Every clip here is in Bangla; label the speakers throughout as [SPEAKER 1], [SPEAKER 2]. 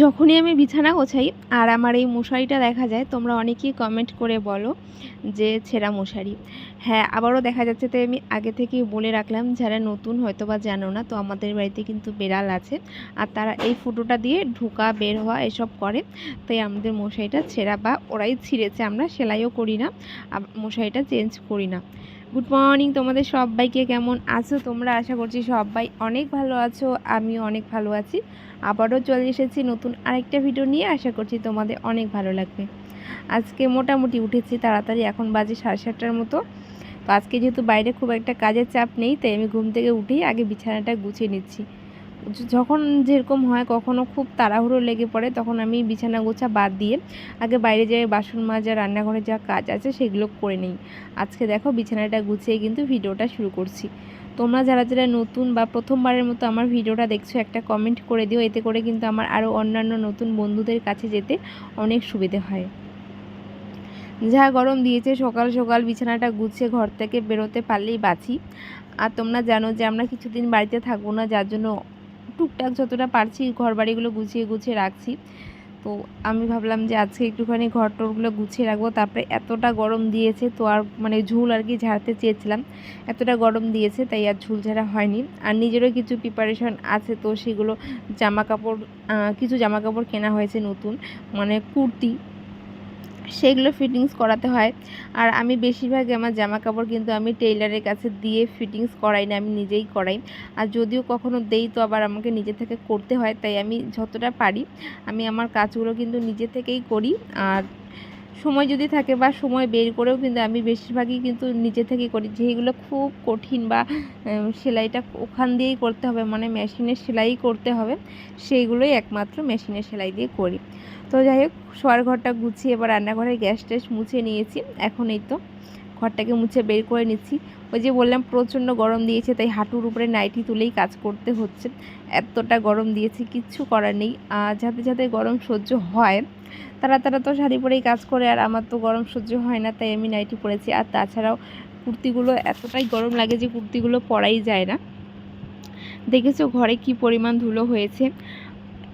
[SPEAKER 1] যখনই আমি বিছানা গোছাই, আর আমার এই মশারিটা দেখা যায়, তোমরা অনেকেই কমেন্ট করে বলো যে ছেঁড়া মশারি। হ্যাঁ আবারও দেখা যাচ্ছে তাই আমি আগে থেকেই বলে রাখলাম, যারা নতুন হয়তো বা জানো না, তো আমাদের বাড়িতে কিন্তু বেড়াল আছে, আর তারা এই ফুটোটা দিয়ে ঢুকা, বের হওয়া এসব করে, তাই আমাদের মশারিটা ছেঁড়া বা ওরাই ছিঁড়েছে, আমরা সেলাইও করি না মশারিটা চেঞ্জ করি না। গুড মর্নিং তোমাদের সবাইকে কেমন আছো? তোমরা আশা করছি সবাই অনেক ভালো আছো, আমিও অনেক ভালো আছি। আবারও চলে এসেছি নতুন আরেকটা ভিডিও নিয়ে, আশা করছি তোমাদের অনেক ভালো লাগবে। আজকে মোটামুটি উঠেছি তাড়াতাড়ি, এখন বাজে সাড়ে সাতটার মতো। তো আজকে যেহেতু বাইরে খুব একটা কাজের চাপ নেই, তাই আমি ঘুম থেকে উঠেই আগে বিছানাটা গুছিয়ে নিচ্ছি। যখন যেরকম হয় কখনো খুব তাড়াহুড়ো লেগে পড়ে, তখন আমি বিছানা গোছা বাদ দিয়ে আগে বাইরে যেয়ে বাসন মাজা, রান্নাঘরে যা কাজ আছে সেগুলো করে নিই। আজকে দেখো বিছানাটা গুছিয়ে কিন্তু ভিডিওটা শুরু করছি। তোমরা যারা যারা নতুন বা প্রথমবারের মতো আমার ভিডিওটা দেখছ, একটা কমেন্ট করে দিও, এতে করে কিন্তু আমার আরও অন্যান্য নতুন বন্ধুদের কাছে যেতে অনেক সুবিধে হয়। যা গরম দিয়েছে, সকাল সকাল বিছানাটা গুছিয়ে ঘর থেকে বেরোতে পারলেই বাঁচি। আর তোমরা জানো যে আমরা কিছুদিন বাড়িতে থাকব না, যার জন্য টুকটাক যতটা পারছি ঘর বাড়িগুলো গুছিয়ে গুছিয়ে রাখছি। তো আমি ভাবলাম যে আজকে একটুখানি ঘর টরগুলো গুছিয়ে রাখব। তারপরে এতটা গরম দিয়েছে তো আর মানে ঝুল আর কি ঝাড়তে চেয়েছিলাম। এতটা গরম দিয়েছে তাই আর ঝুল ঝাড়া হয়নি। আর নিজেরও কিছু প্রিপারেশন আছে তো সেগুলো জামা কাপড় কিছু জামা কাপড় কেনা হয়েছে নতুন। মানে কুর্তি সেগুলো ফিটিংস করাতে হয়। আর আমি বেশিরভাগ আমার জামা কাপড় কিন্তু আমি টেইলারের কাছে দিয়ে ফিটিংস করাই না, আমি নিজেই করাই। আর যদিও কখনো দেই, তো আবার আমাকে নিজে থেকে করতে হয়, তাই আমি যতটা পারি, আমি আমার কাজগুলো কিন্তু নিজে থেকেই করি। আর সময় যদি থাকে বা সময় বের করেও কিন্তু আমি বেশিরভাগই কিন্তু নিজে থেকে করি। যেগুলো খুব কঠিন বা সেলাইটা ওখান দিয়েই করতে হবে মানে মেশিনের সেলাই করতে হবে, সেইগুলোই একমাত্র মেশিনের সেলাই দিয়ে করি। তো যাই হোক, শোয়ার ঘরটা গুছিয়ে এবার রান্নাঘরের গ্যাস ট্যাস মুছে নিয়েছি। এখন এই তো, ঘরটাকে মুছে বের করে নিচ্ছি। ওই যে বললাম, প্রচণ্ড গরম দিয়েছে, তাই হাঁটুর উপরে নাইটি তুলেই কাজ করতে হচ্ছে। এতটা গরম দিয়েছে, কিচ্ছু করার নেই। যাতে যাতে গরম সহ্য হয়, তারা তারা তো শাড়ি পরেই কাজ করে, আর আমার তো গরম সহ্য হয় না, তাই আমি নাইটি পরেছি। আর তাছাড়াও কুর্তিগুলো এতটাই গরম লাগে যে কুর্তিগুলো পরাই যায় না। দেখেছ ঘরে কি পরিমাণ ধুলো হয়েছে?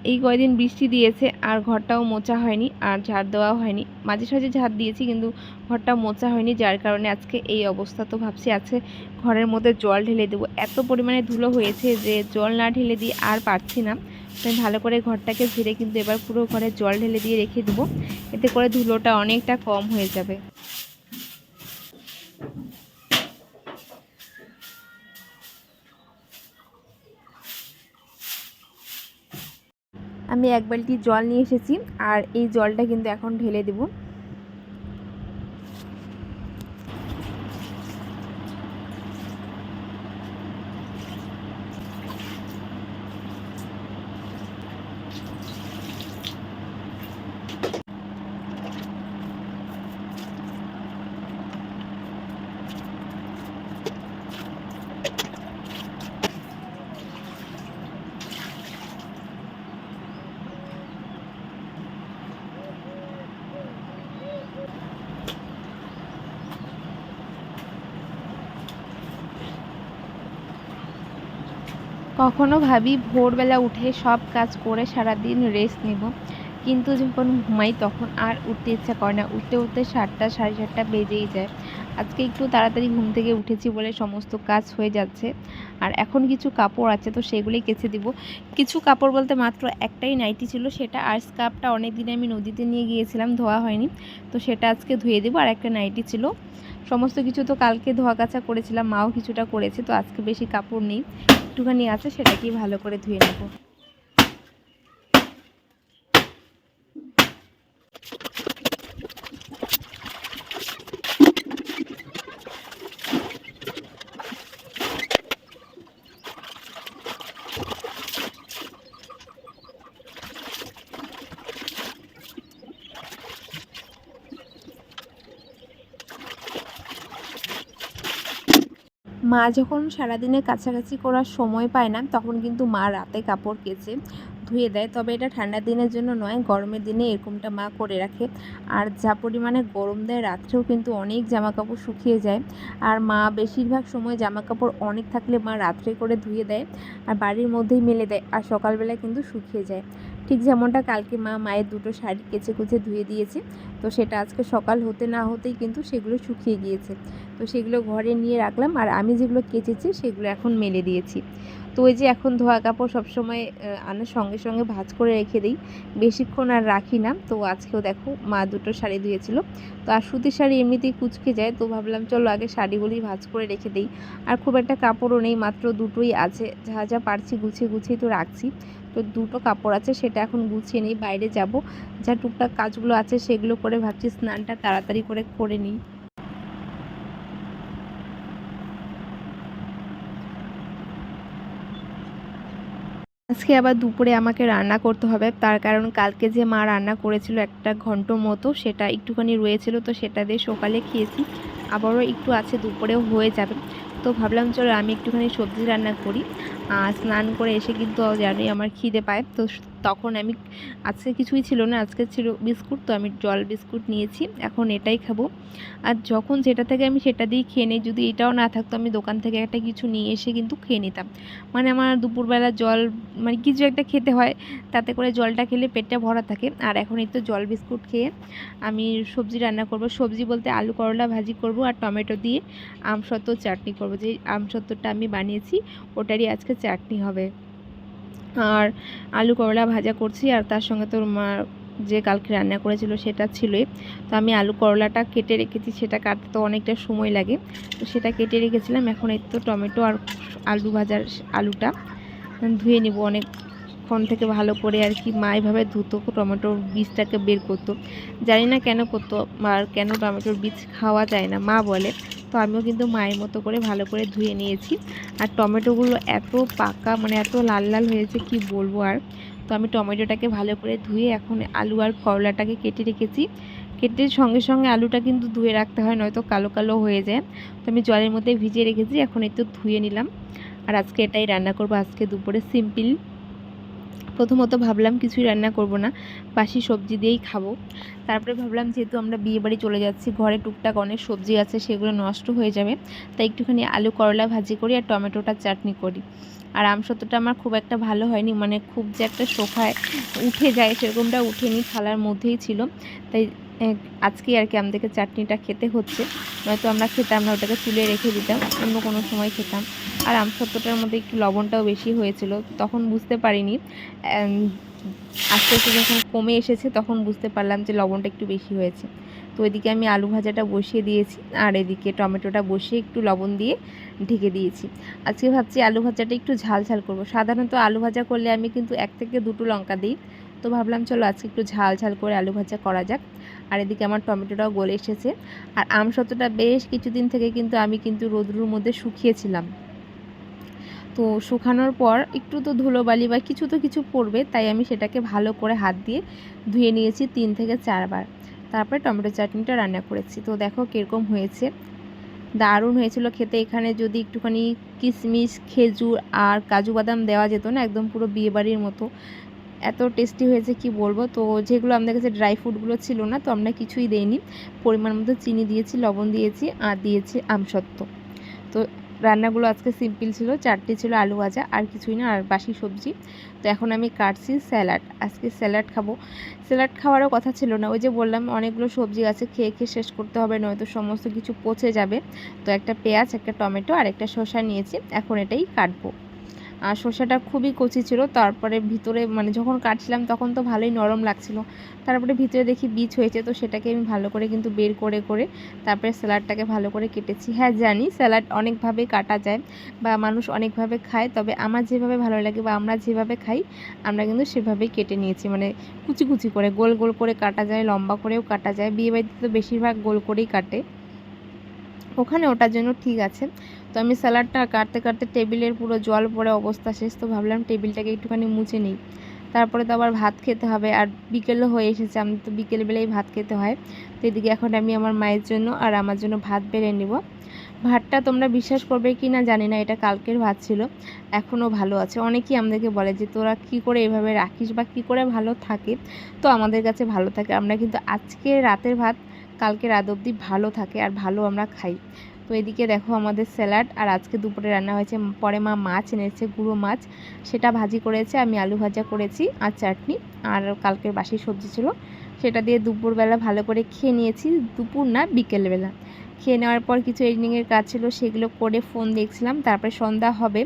[SPEAKER 1] এই কয়দিন বৃষ্টি দিয়েছে, আর ঘরটাও মোচা হয়নি, আর ঝাড় দেওয়াও হয়নি। মাঝে সাঝে ঝাড় দিয়েছি, কিন্তু ঘরটা মোচা হয়নি, যার কারণে আজকে এই অবস্থা। তো ভাবছি আজকে ঘরের মধ্যে জল ঢেলে দেবো। এত পরিমাণে ধুলো হয়েছে যে জল না ঢেলে দিয়ে আর পারছি না। তাই ভালো করে ঘরটাকে ঝেড়ে কিন্তু এবার পুরো ঘরে জল ঢেলে দিয়ে রেখে দেবো। এতে করে ধুলোটা অনেকটা কম হয়ে যাবে। আমি এক বালতি জল নিয়ে এসেছি আর এই জলটা কিন্তু এখন ঢেলে দেবো। কখনো ভাবি ভোরবেলা উঠে সব কাজ করে সারাদিন রেস্ট নেব। কিন্তু যখন ঘুমাই তখন আর উঠতে ইচ্ছা করে না। উঠতে উঠতে সাতটা, সাড়ে সাতটা বেজেই যায়। আজকে একটু তাড়াতাড়ি ঘুম থেকে উঠেছি বলে সমস্ত কাজ হয়ে যাচ্ছে। আর এখন কিছু কাপড় আছে তো সেগুলোই কেচে দিব। কিছু কাপড় বলতে মাত্র একটাই নাইটি ছিল, সেটা আর স্কার্ফটা অনেক দিনে আমি নদীতে নিয়ে গিয়েছিলাম, ধোয়া হয়নি। তো সেটা আজকে ধুয়ে দেবো। আর একটা নাইটি ছিল। সমস্ত কিছু তো কালকে ধোয়া কাচা করেছিলাম, মাও কিছুটা করেছে, তো আজকে বেশি কাপড় নেই। একটুখানি আছে, সেটাকেই ভালো করে ধুয়ে নেব। মা যখন সারাদিনে কাছাকাছি করার সময় পায় না, তখন কিন্তু মা রাতে কাপড় কেচে ধুয়ে দেয়। তবে এটা ঠান্ডার দিনের জন্য নয়, গরমের দিনে এরকমটা মা করে রাখে। আর যা পরিমাণে গরম দেয়, রাত্রেও কিন্তু অনেক জামা কাপড় শুকিয়ে যায়। আর মা বেশিরভাগ সময় জামা কাপড় অনেক থাকলে মা রাত্রে করে ধুয়ে দেয় আর বাড়ির মধ্যেই মেলে দেয়। আর সকালবেলায় কিন্তু শুকিয়ে যায়। ঠিক যেমনটা কালকে মা মায়ের দুটো শাড়ি কেচে কুচে ধুয়ে দিয়েছে, তো সেটা আজকে সকাল হতে না হতেই কিন্তু সেগুলো শুকিয়ে গিয়েছে। তো সেগুলো ঘরে নিয়ে রাখলাম আর আমি যেগুলো কেচেছি সেগুলো এখন মেলে দিয়েছি। তো ওই যে এখন ধোয়া কাপড় সবসময় আনার সঙ্গে সঙ্গে ভাঁজ করে রেখে দিই, বেশিক্ষণ আর রাখি না। তো আজকেও দেখো মা দুটো শাড়ি ধুয়েছিল। তো আর সুতির শাড়ি এমনিতেই কুচকে যায়, তো ভাবলাম চলো আগে শাড়িগুলি ভাঁজ করে রেখে দিই। আর খুব একটা কাপড়ও নেই, মাত্র দুটোই আছে, যা যা পারছি গুছিয়ে গুছিয়ে তো রাখছি। তো দুটো কাপড় আছে, সেটা এখন গুছিয়ে নিই, বাইরে যাব। যা টুকটাক কাজগুলো আছে, সেগুলো করে ভাবছি স্নানটা তাড়াতাড়ি করে করে নিই। আজকে আবার দুপুরে আমাকে রান্না করতে হবে, তার কারণ কালকে যে মা রান্না করেছিল একটা ঘন্ট মতো, সেটা একটুখানি রয়েছিল, তো সেটা দিয়ে সকালে খেয়েছি। আবারও একটু আছে, দুপুরেও হয়ে যাবে। তো ভাবলাম, চলো আমি একটুখানি সবজি রান্না করি। স্নান করে এসে কিন্তু জানি আমার খিদে পায়। তো তখন আমি আজকে কিছুই ছিল না, আজকে ছিল বিস্কুট, তো আমি জল বিস্কুট নিয়েছি, এখন এটাই খাব। আর যখন যেটা থেকে আমি সেটা দিয়েই খেয়ে নিই, যদি এটাও না থাকতো আমি দোকান থেকে একটা কিছু নিয়ে এসে কিন্তু খেয়ে নিতাম। মানে আমার দুপুরবেলা জল মানে কিছু একটা খেতে হয়, তাতে করে জলটা খেলে পেটটা ভরা থাকে। আর এখন এই তো জল বিস্কুট খেয়ে আমি সবজি রান্না করব। সবজি বলতে আলু করলা ভাজি করব আর টমেটো দিয়ে আমসত্ত্ব চাটনি করব। যে আমসত্ত্বটা আমি বানিয়েছি, ওটারই আজকে চাটনি হবে। আর আলু করলা ভাজা করছি আর তার সঙ্গে তোর মা যে কালকে রান্না করেছিল সেটা ছিলই। তো আমি আলু করলাটা কেটে রেখেছি, সেটা কাটতে তো অনেকটা সময় লাগে। তো সেটা কেটে রেখেছিলাম, এখন এই তো টমেটো আর আলু ভাজার আলুটা ধুয়ে নিব অনেকক্ষণ থেকে ভালো করে আর কি। মা এভাবে ধুতো টমেটোর বীজটাকে বের করতো। জানি না কেন করতো, আর কেন টমেটোর বীজ খাওয়া যায় না, মা বলে। তো আমিও কিন্তু মায়ের মতো করে ভালো করে ধুয়ে নিয়েছি। আর টমেটোগুলো এত পাকা মানে এত লাল লাল হয়েছে, কি বলব আর? তো আমি টমেটোটাকে ভালো করে ধুয়ে এখন আলু আর করলাটাকে কেটে রেখেছি। কেটে সঙ্গে সঙ্গে আলুটা কিন্তু ধুয়ে রাখতে হয়, নয়তো কালো কালো হয়ে যায়। তো আমি জলের মধ্যে ভিজিয়ে রেখেছি, এখন একটু ধুয়ে নিলাম। আর আজকে এটাই রান্না করব, আজকে দুপুরে সিম্পল প্রথমত ভাবলাম কিছুই রান্না করব না, বাসি সবজি দিয়েই খাব। তারপরে ভাবলাম যেহেতু আমরা বিয়েবাড়ি চলে যাচ্ছি, ঘরে টুকটাক অনেক সবজি আছে, সেগুলো নষ্ট হয়ে যাবে, তাই একটুখানি আলু করলা ভাজি করি আর টমেটোটার চাটনি করি। আর আমসত্ত্বটা আমার খুব একটা ভালো হয়নি মানে খুব যে একটা শোকায় উঠে যায় সেরকমটা উঠেনি, থালার মধ্যেই ছিল। তাই আজকে আর কি আমাদেরকে চাটনিটা খেতে হচ্ছে। নয়তো আমরা খেতাম না, ওটাকে তুলে রেখে দিতাম, অন্য কোনো সময় খেতাম। আর আমসত্ত্বটার মধ্যে একটু লবণটাও বেশি হয়েছিল, তখন বুঝতে পারিনি। আস্তে আস্তে যখন কমে এসেছে, তখন বুঝতে পারলাম যে লবণটা একটু বেশি হয়েছে। ওইদিকে আমি আলু ভাজাটা বসিয়ে দিয়েছি, আর এদিকে টমেটোটা বসিয়ে একটু লবণ দিয়ে ঢেকে দিয়েছি। আজকে ভাবছি আলু ভাজাটা একটু ঝাল ঝাল করব। সাধারণত আলু ভাজা করলে আমি কিন্তু এক থেকে দুটো লঙ্কা দিই। তো ভাবলাম চলো আজকে একটু ঝাল ঝাল করে আলু ভাজা করা যাক। আর এদিকে আমার টমেটোটাও গলে এসেছে। আর আম সত্যটা বেশ কিছুদিন থেকে কিন্তু আমি কিন্তু রোদ্রুর মধ্যে শুকিয়েছিলাম। তো শুকানোর পর একটু তো ধুলোবালি বা কিছু তো কিছু পড়বে, তাই আমি সেটাকে ভালো করে হাত দিয়ে ধুয়ে নিয়েছি তিন থেকে চারবার। তারপরে টমেটো চাটনিটা রান্না করেছি। তো দেখো কীরকম হয়েছে। দারুণ হয়েছিল খেতে। এখানে যদি একটুখানি কিশমিশ খেজুর আর কাজু বাদাম দেওয়া যেত না, একদম পুরো বিয়েবাড়ির মতো। এত টেস্টি হয়েছে, কি বলব? তো যেগুলো আমাদের কাছে ড্রাই ফ্রুটগুলো ছিল না, তো আমরা কিছুই দেইনি। পরিমাণ মতো চিনি দিয়েছি, লবণ দিয়েছি আর দিয়েছি আমসত্ত্ব। তো রান্নাগুলো আজকে সিম্পল ছিল, চারটে ছিল আলু ভাজা, আর কিছুই না, আর বাসি সবজি। তো এখন আমি কাটছি স্যালাড, আজকে স্যালাড খাব। স্যালাড খাওয়ারও কথা ছিল না, ওই যে বললাম অনেকগুলো সবজি আছে, খেয়ে খেয়ে শেষ করতে হবে, নয়তো সমস্ত কিছু পচে যাবে। তো একটা পেঁয়াজ, একটা টমেটো, আর একটা শসা নিয়েছি, এখন এটাই কাটবো। আর শসাটা খুবই কচি ছিল, তারপরে ভিতরে মানে যখন কাটছিলাম তখন তো ভালোই নরম লাগছিল। তারপরে ভিতরে দেখি বীজ হয়েছে, তো সেটাকে আমি ভালো করে কিন্তু বের করে করে তারপরে স্যালাডটাকে ভালো করে কেটেছি। হ্যাঁ জানি স্যালাড অনেকভাবে কাটা যায় বা মানুষ অনেকভাবে খায়, তবে আমার যেভাবে ভালো লাগে বা আমরা যেভাবে খাই, আমরা কিন্তু সেভাবেই কেটে নিয়েছি। মানে কুচি কুচি করে, গোল গোল করে কাটা যায়, লম্বা করেও কাটা যায়। বিয়েবাড়িতে তো বেশিরভাগ গোল করেই কাটে। ওখানে ওটার জন্য ঠিক আছে। তো আমি স্যালাডটা কাটতে কাটতে টেবিলের পুরো জল পড়ে অবস্থা শেষ, তো ভাবলাম টেবিলটাকে একটুখানি মুছে নিই। তারপরে তো আবার ভাত খেতে হবে, আর বিকেলও হয়ে এসেছে, আমি তো বিকেলবেলাই ভাত খেতে হয়। তো এদিকে এখন আমি আমার মায়ের জন্য আর আমার জন্য ভাত বেড়ে নেব। ভাতটা তোমরা বিশ্বাস করবে কি না জানি না, এটা কালকের ভাত ছিল, এখনও ভালো আছে। অনেকেই আমাদেরকে বলে যে, তোরা কি করে এভাবে রাখিস বা কি করে ভালো থাকে? তো আমাদের কাছে ভালো থাকে। আমরা কিন্তু আজকে রাতের ভাত কালকে রাত অবধি ভালো থাকে আর ভালো আমরা খাই। তো এদিকে দেখো আমাদের স্যালাড আর আজকে দুপুরে রান্না হয়েছে, পরে মা মাছ এনেছে, গুঁড়ো মাছ। সেটা ভাজি করেছে, আমি আলু ভাজা করেছি আর চাটনি। আর কালকের বাসি সবজি ছিল, সেটা দিয়ে দুপুরবেলা ভালো করে খেয়ে নিয়েছি। দুপুর না, বিকেলবেলা। খেয়ে নেওয়ার পর কিছু এডিটিংয়ের কাজ ছিল, সেগুলো করে ফোন দেখছিলাম। তারপরে সন্ধ্যা হবে।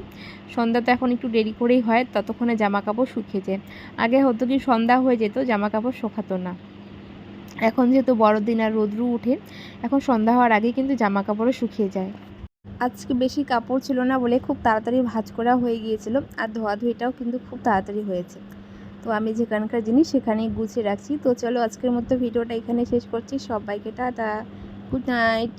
[SPEAKER 1] সন্ধ্যা তো এখন একটু দেরি করেই হয়, ততক্ষণে জামা কাপড় শুকিয়ে যায়। আগে হতো কি সন্ধ্যা হয়ে যেত জামা কাপড় শোকাতো না। এখন যেহেতু বড়দিন আর রোদ্রু উঠে, এখন সন্ধ্যা হওয়ার আগে কিন্তু জামা কাপড়ও শুকিয়ে যায়। আজকে বেশি কাপড় ছিল না বলে খুব তাড়াতাড়ি ভাজ করা হয়ে গিয়েছিল আর ধোয়াধুয়িটাও কিন্তু খুব তাড়াতাড়ি হয়েছে। তো আমি যেখানকার জিনিস সেখানেই গুছিয়ে রাখছি। তো চলো আজকের মতো ভিডিওটা এখানে শেষ করছি। সবাইকে টাটা। Good night.